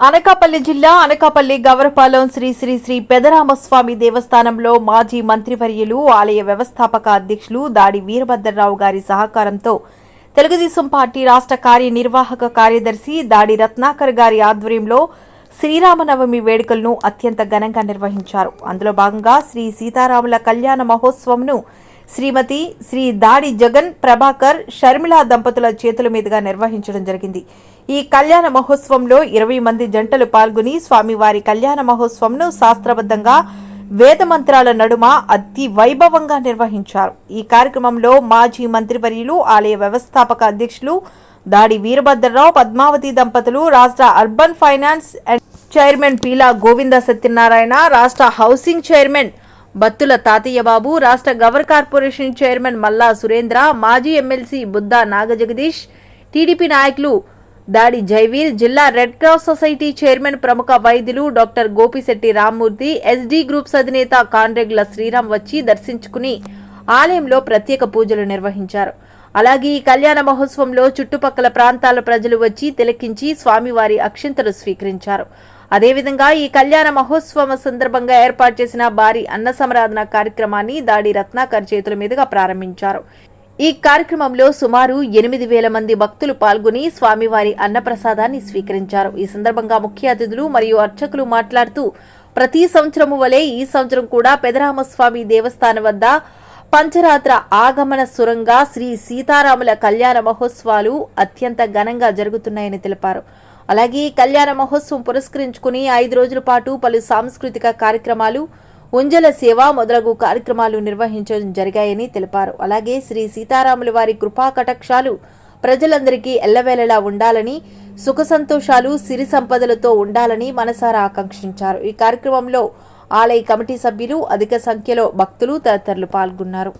అనకాపల్లి జిల్లా అనకాపల్లి గవరపాలెం శ్రీ శ్రీ శ్రీ పెదరామస్వామి దేవస్థానంలో మాజీ మంత్రివర్యులు ఆలయ వ్యవస్థాపక అధ్యక్షులు దాడి వీరభద్రరావు గారి సహకారంతో తెలుగుదేశం పార్టీ రాష్ట్ర కార్యనిర్వాహక కార్యదర్శి దాడి రత్నాకర్ గారి ఆధ్వర్యంలో శ్రీరామనవమి వేడుకలను అత్యంత ఘనంగా నిర్వహించారు. అందులో భాగంగా శ్రీ సీతారాముల కళ్యాణ మహోత్సవంను శ్రీమతి శ్రీ దాడి జగన్ ప్రభాకర్ షర్మిల దంపతుల చేతుల మీదుగా నిర్వహించడం జరిగింది. ఈ కళ్యాణ మహోత్సవంలో ఇరవై మంది జంటలు పాల్గొని స్వామివారి కళ్యాణ మహోత్సవంను శాస్త్రబద్ధంగా వేద మంత్రాల నడుమ అతి వైభవంగా నిర్వహించారు. ఈ కార్యక్రమంలో మాజీ మంత్రివర్యులు ఆలయ వ్యవస్థాపక అధ్యక్షులు దాడి వీరభద్రరావు పద్మావతి దంపతులు రాష్ట్ర urban finance and chairman Peela Govinda Satyanarayana రాష్ట్ర హౌసింగ్ చైర్మన్ బత్తుల తాతయ్యబాబు రాష్ట్ర గవర్ కార్పొరేషన్ చైర్మన్ మల్లా సురేంద్ర మాజీ ఎమ్మెల్సీ బుద్దా నాగజగదీష్ టీడీపీ నాయకులు దాడి జైవీర్ జిల్లా రెడ్ క్రాస్ సొసైటీ చైర్మన్ ప్రముఖ వైద్యులు doctor Gopisetti Rammurthy SD groups అధినేత కాండ్రెగ్ల శ్రీరామ్ వచ్చి దర్శించుకుని ఆలయంలో ప్రత్యేక పూజలు నిర్వహించారు. అలాగే ఈ కళ్యాణ మహోత్సవంలో చుట్టుపక్కల ప్రాంతాల ప్రజలు వచ్చి తిలకించి స్వామివారి అక్షింతలు స్వీకరించారు. అదేవిధంగా ఈ కళ్యాణ మహోత్సవం సందర్భంగా ఏర్పాటు చేసిన భారీ అన్న సమరాధన కార్యక్రమాన్ని దాడి రత్నాకర్ చేతుల మీదుగా ప్రారంభించారు. ఈ కార్యక్రమంలో సుమారు ఎనిమిది వేల మంది భక్తులు పాల్గొని స్వామివారి అన్నప్రసాదాన్ని స్వీకరించారు. ఈ సందర్భంగా ముఖ్య అతిథులు మరియు అర్చకులు మాట్లాడుతూ ప్రతి సంవత్సరము వలె ఈ సంవత్సరం కూడా పెదరామస్వామి దేవస్థానం వద్ద పంచరాత్ర ఆగమన సురంగా శ్రీ సీతారాముల కళ్యాణ మహోత్సవాలు అత్యంత ఘనంగా జరుగుతున్నాయని తెలిపారు. అలాగే ఈ కళ్యాణ మహోత్సవం పురస్కరించుకుని ఐదు రోజుల పాటు పలు సాంస్కృతిక కార్యక్రమాలు ఉంజల సేవ మొదలగు కార్యక్రమాలు నిర్వహించడం జరిగాయని తెలిపారు. అలాగే శ్రీ సీతారాముల వారి కృపా కటాక్షాలు ప్రజలందరికీ ఎల్లవేళలా ఉండాలని సుఖ సంతోషాలు సిరి సంపదలతో ఉండాలని మనసారా ఆకాంక్షించారు. ఈ కార్యక్రమంలో ఆలయ కమిటీ సభ్యులు అధిక సంఖ్యలో భక్తులు తదితరులు పాల్గొన్నారు.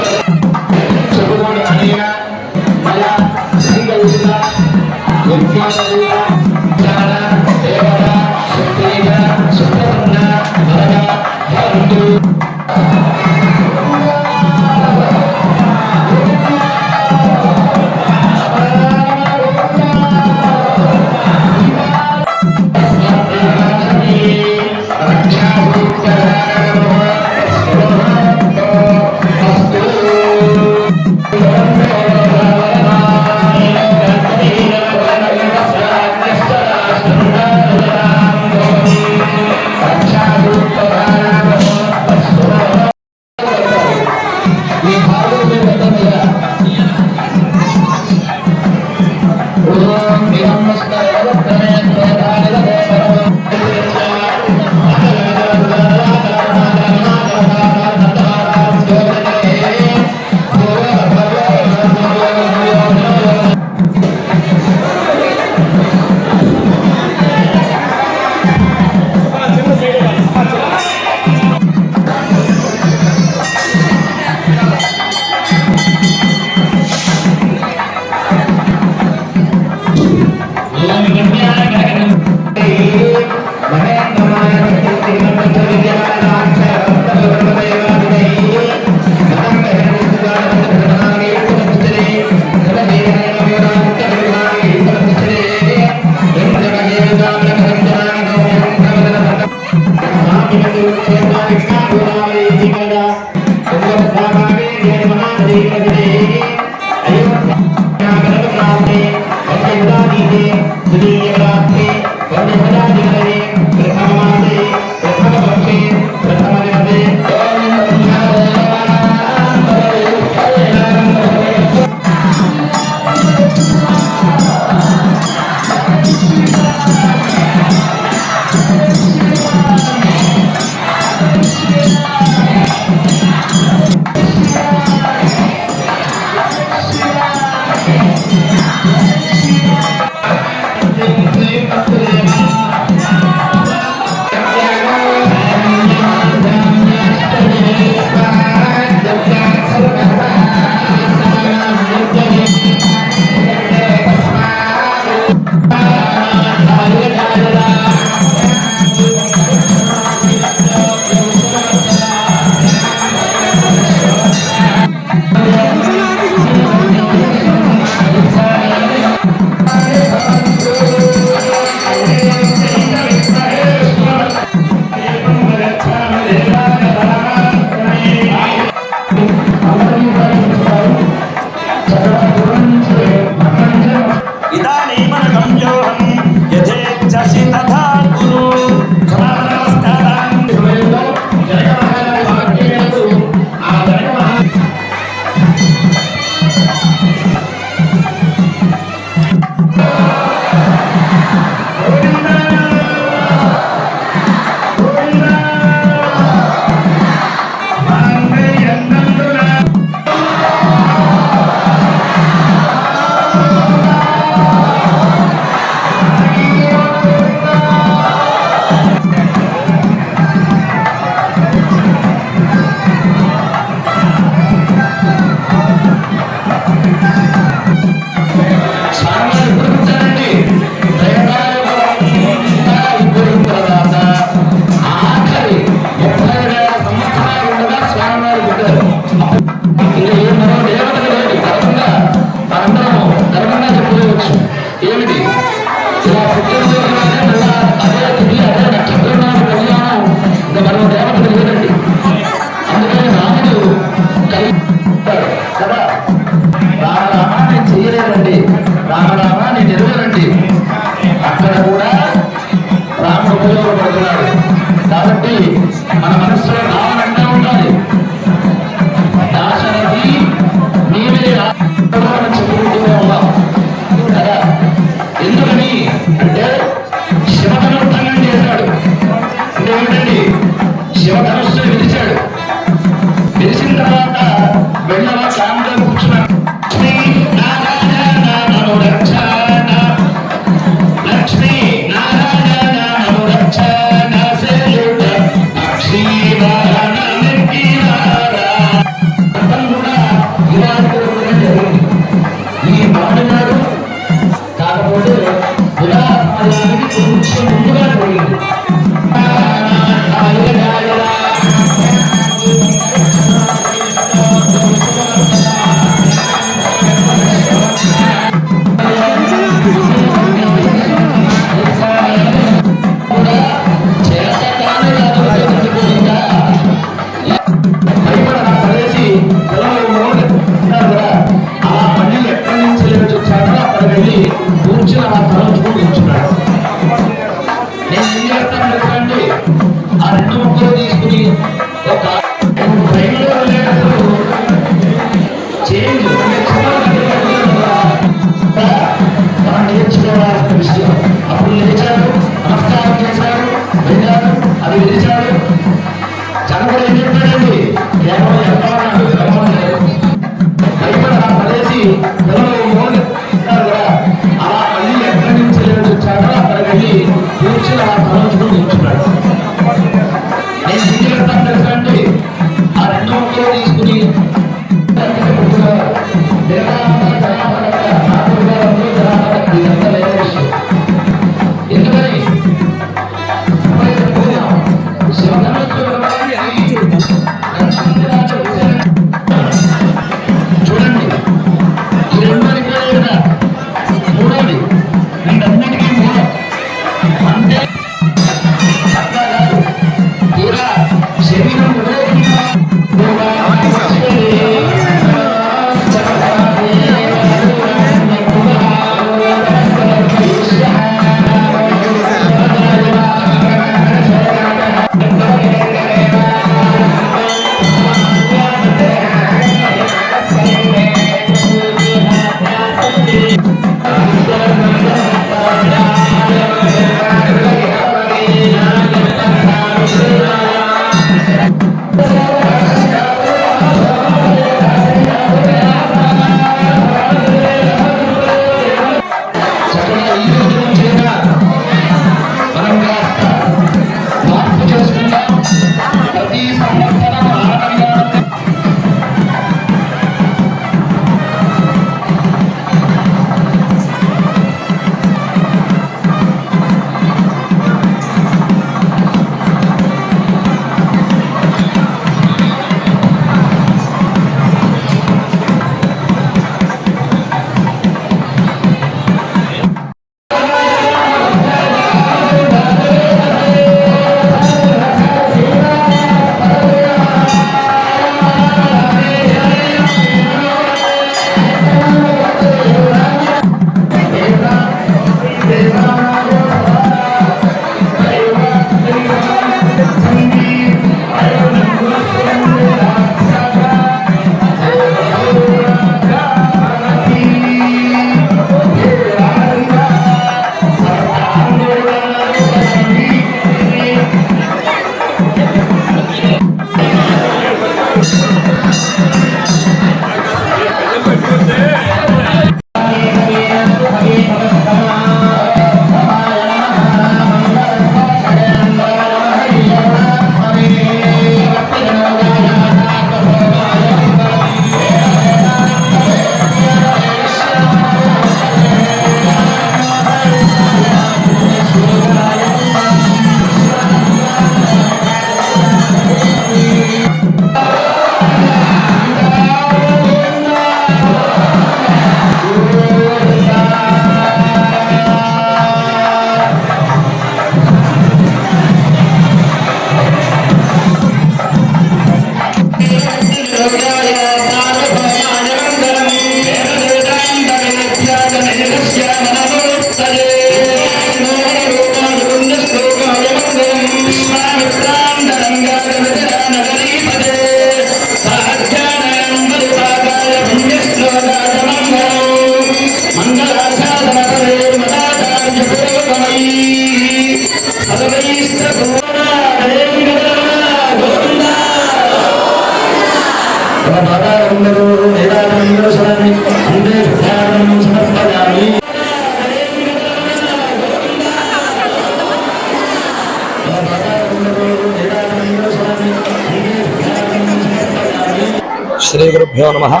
గురుభ్యో నమ.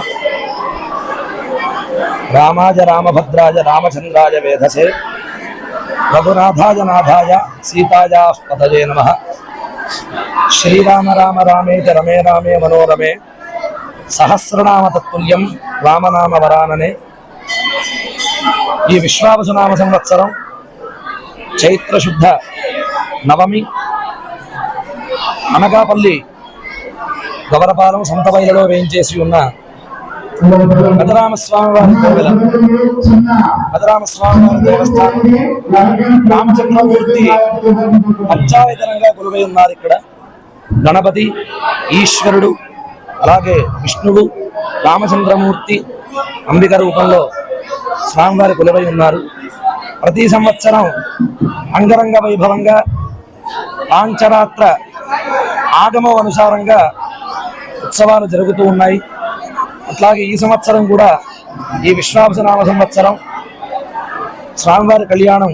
రామాయ రామభద్రాయ రామచంద్రాయ వేధసే. రఘునాథాయ నాథాయ సీతాయా నమ. శ్రీరామ రామ రామేతి రమే రామే మనోరమే. సహస్రనామ తత్తుల్యం రామనామ వరాననే. ఈ విశ్వావసునామ సంవత్సరం చైత్రశుద్ధ నవమి. అనకాపల్లి గవరపాలెం బయలులో వేయించేసి ఉన్న పెదరామస్వామి వారి కోవెల పెదరామస్వామి వారి దేవస్థానం రామచంద్రమూర్తి అత్యాయతనంగా కొలువై ఉన్నారు ఇక్కడ. గణపతి ఈశ్వరుడు అలాగే విష్ణువు రామచంద్రమూర్తి అంబిక రూపంలో స్వామివారి కొలువై ఉన్నారు. ప్రతి సంవత్సరం అంగరంగ వైభవంగా పాంచరాత్ర ఆగమం అనుసారంగా ఉత్సవాలు జరుగుతూ ఉన్నాయి. అట్లాగే ఈ సంవత్సరం కూడా ఈ విశ్వావసనామ సంవత్సరం స్వామివారి కళ్యాణం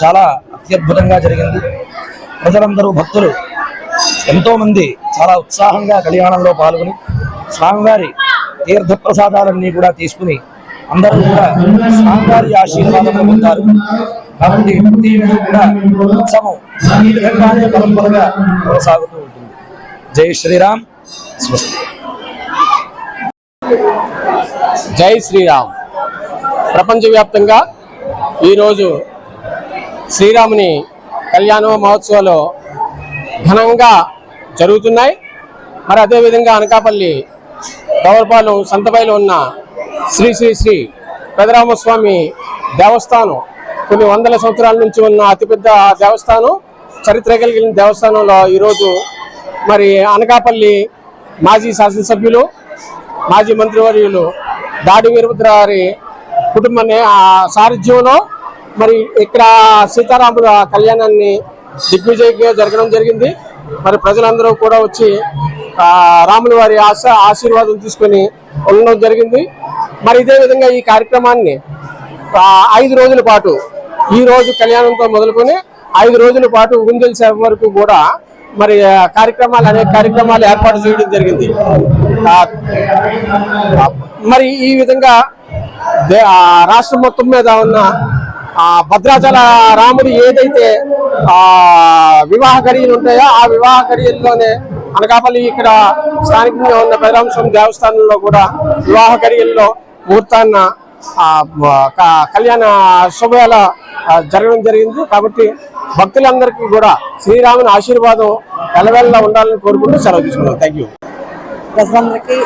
చాలా అత్యద్భుతంగా జరిగింది. ప్రజలందరూ భక్తులు ఎంతోమంది చాలా ఉత్సాహంగా కళ్యాణంలో పాల్గొని స్వామివారి తీర్థ ప్రసాదాలన్నీ కూడా తీసుకుని అందరూ కూడా స్వామివారి ఆశీర్వాదం పొందారు కాబట్టి ప్రతి ఏడు కూడా ఉత్సవం ఈ విధంగానే పరంపరగా కొనసాగుతూ ఉంటుంది. జై శ్రీరామ్. జై శ్రీరామ్. ప్రపంచవ్యాప్తంగా ఈరోజు శ్రీరాముని కళ్యాణ మహోత్సవాలు ఘనంగా జరుగుతున్నాయి. మరి అదేవిధంగా అనకాపల్లి గౌరపాలు సంతపైలో ఉన్న శ్రీ శ్రీ శ్రీ పెదరామస్వామి దేవస్థానం కొన్ని వందల సంవత్సరాల నుంచి ఉన్న అతిపెద్ద దేవస్థానం చరిత్ర కలిగిన దేవస్థానంలో ఈరోజు మరి అనకాపల్లి మాజీ శాసనసభ్యులు మాజీ మంత్రివర్యులు దాడి వీరభద్ర గారి కుటుంబాన్ని ఆ సారథ్యంలో మరి ఇక్కడ సీతారాముల కళ్యాణాన్ని దిగ్విజయంగా జరగడం జరిగింది. మరి ప్రజలందరూ కూడా వచ్చి రాముల వారి ఆశ ఆశీర్వాదం తీసుకొని ఉండడం జరిగింది. మరి ఇదే విధంగా ఈ కార్యక్రమాన్ని ఐదు రోజుల పాటు ఈ రోజు కళ్యాణంతో మొదలుకొని ఐదు రోజుల పాటు గుంజల సేవ వరకు కూడా మరి కార్యక్రమాలు అనేక కార్యక్రమాలు ఏర్పాటు చేయడం జరిగింది. మరి ఈ విధంగా దే- ఆ రాష్ట్రం మొత్తం మీద ఉన్న భద్రాచల రాముడు ఏదైతే ఆ వివాహ గడియలు ఉంటాయో ఆ వివాహ గడియల్లోనే అనకాపల్లి ఇక్కడ స్థానికంగా ఉన్న పెదరామస్వామి దేవస్థానంలో కూడా వివాహ గడియల్లో ముహూర్తాన్న కళ్యాణ శుభయాల జరగడం జరిగింది. కాబట్టి భక్తులందరికీ కూడా శ్రీరాముని ఆశీర్వాదం ఎలవెల్లా ఉండాలని కోరుకుంటూ సెలవు తీసుకున్నాను థ్యాంక్ యూ ప్రజలందరికీ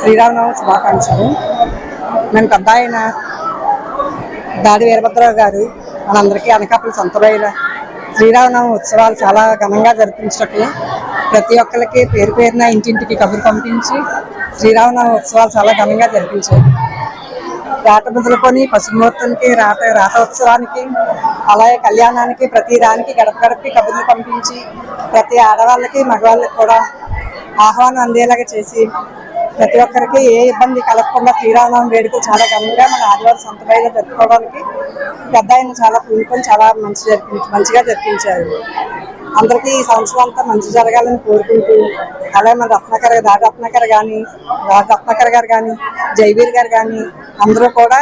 శ్రీరామనవమి శుభాకాంక్షలు. నేను పెద్ద ఆయన దాడి వీరభద్రరావు గారు మనందరికీ అనకాపల్లి సొంతమైన శ్రీరామనవమి ఉత్సవాలు చాలా ఘనంగా జరిపించటట్లు ప్రతి ఒక్కరికి పేరు పేరున ఇంటింటికి కబురు పంపించి శ్రీరామనవమి ఉత్సవాలు చాలా ఘనంగా జరిపించారు రాట మొదలుకొని పశుముహూర్తానికి రాత రాట ఉత్సవానికి అలాగే కళ్యాణానికి ప్రతి దానికి గడప గడపకి కబుర్లు పంపించి ప్రతి ఆడవాళ్ళకి మగవాళ్ళకి కూడా ఆహ్వానం అందేలాగా చేసి ప్రతి ఒక్కరికి ఏ ఇబ్బంది కలగకుండా శ్రీరామనవమి వేడుకలు చాలా ఘనంగా మన ఆదివారం సొంత బయలు జరుపుకోవడానికి పెద్ద ఆయన చాలా పూనుకొని చాలా మంచి జరిపి మంచిగా జరిపించారు. అందరికీ ఈ సంవత్సరం అంతా మంచి జరగాలని కోరుకుంటూ అలాగే మన రత్నాకర్ దాడి రత్నాకర్ కానీ రాజు రత్నాకర్ గారు కానీ జైవీర్ గారు కానీ అందరూ కూడా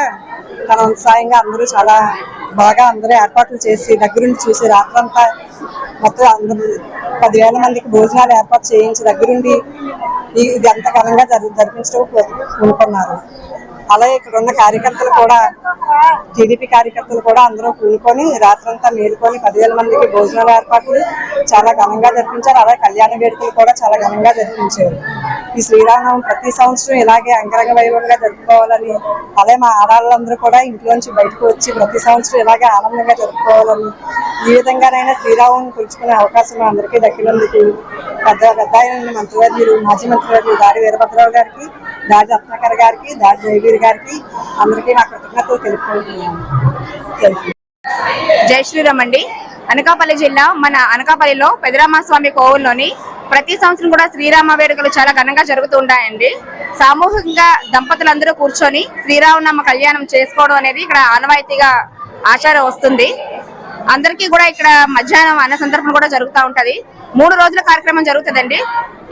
తన ఉత్సాహంగా అందరూ చాలా బాగా అందరూ ఏర్పాట్లు చేసి దగ్గరుండి చూసి రాత్రంతా మొత్తం అందరూ పదివేల మందికి భోజనాలు ఏర్పాటు చేయించి దగ్గరుండి ఈ- ఇది అంత ఘనంగా జరిపించడం కోరుకున్నారు అలాగే ఇక్కడ ఉన్న కార్యకర్తలు కూడా టీడీపీ కార్యకర్తలు కూడా అందరూ కూలుకొని రాత్రంతా మేలుకొని పదివేల మందికి భోజనాల ఏర్పాట్లు చాలా ఘనంగా జరిపించారు. అలాగే కళ్యాణ వేడుకలు కూడా చాలా ఘనంగా జరిపించారు. ఈ శ్రీరామనవమి ప్రతి సంవత్సరం ఇలాగే అంగరంగ వైభవంగా జరుపుకోవాలని అలాగే మా ఆడవాళ్ళందరూ కూడా ఇంట్లోంచి బయటకు వచ్చి ప్రతి సంవత్సరం ఇలాగే ఆనందంగా జరుపుకోవాలని ఈ విధంగానైనా శ్రీరాముని కొలుచుకునే అవకాశం అందరికీ దక్కినందుకు పెద్ద పెద్ద ఆయన మంత్రివర్యులు మాజీ మంత్రివర్యులు దాడి వీరభద్రరావు గారికి దాడి రత్నాకర్ గారికి దాడి జయవీర్ గారికి అందరికీ నా కృతజ్ఞతలు జై శ్రీరామ్ అండి. అనకాపల్లి జిల్లా మన అనకాపల్లిలో పెదరామస్వామి కోవుల్లోని ప్రతి సంవత్సరం కూడా శ్రీరామ వేడుకలు చాలా ఘనంగా జరుగుతూ ఉంటాయండి. సామూహికంగా దంపతులందరూ కూర్చొని శ్రీరామనామ కళ్యాణం చేసుకోవడం అనేది ఇక్కడ ఆనవాయితీగా ఆచారం వస్తుంది. అందరికీ కూడా ఇక్కడ మధ్యాహ్నం అన్న సందర్భం కూడా జరుగుతూ ఉంటుంది. మూడు రోజుల కార్యక్రమం జరుగుతుందండి.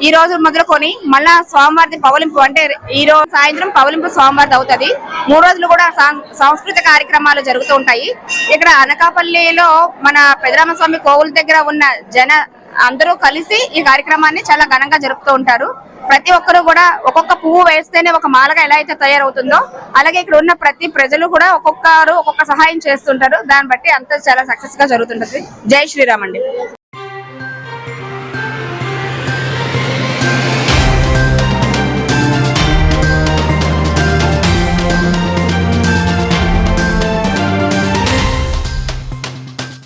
ఈ రోజు మొదలుకొని మళ్ళా స్వామివారి పవలింపు అంటే ఈ రోజు సాయంత్రం పవలింపు స్వామివారి అవుతుంది. మూడు రోజులు కూడా సాం- సాంస్కృతిక కార్యక్రమాలు జరుగుతూ ఉంటాయి. ఇక్కడ అనకాపల్లిలో మన పెదరామస్వామి కోవుల దగ్గర ఉన్న జన అందరూ కలిసి ఈ కార్యక్రమాన్ని చాలా ఘనంగా జరుపుతూ ఉంటారు. ప్రతి ఒక్కరు కూడా ఒక్కొక్క పువ్వు వేస్తేనే ఒక మాలగా ఎలా అయితే తయారవుతుందో అలాగే ఇక్కడ ఉన్న ప్రతి ప్రజలు కూడా ఒక్కొక్కరు ఒక్కొక్క సహాయం చేస్తుంటారు. దాన్ని బట్టి అంతా చాలా సక్సెస్గా జరుగుతుంటది. జై శ్రీరామ్ అండి.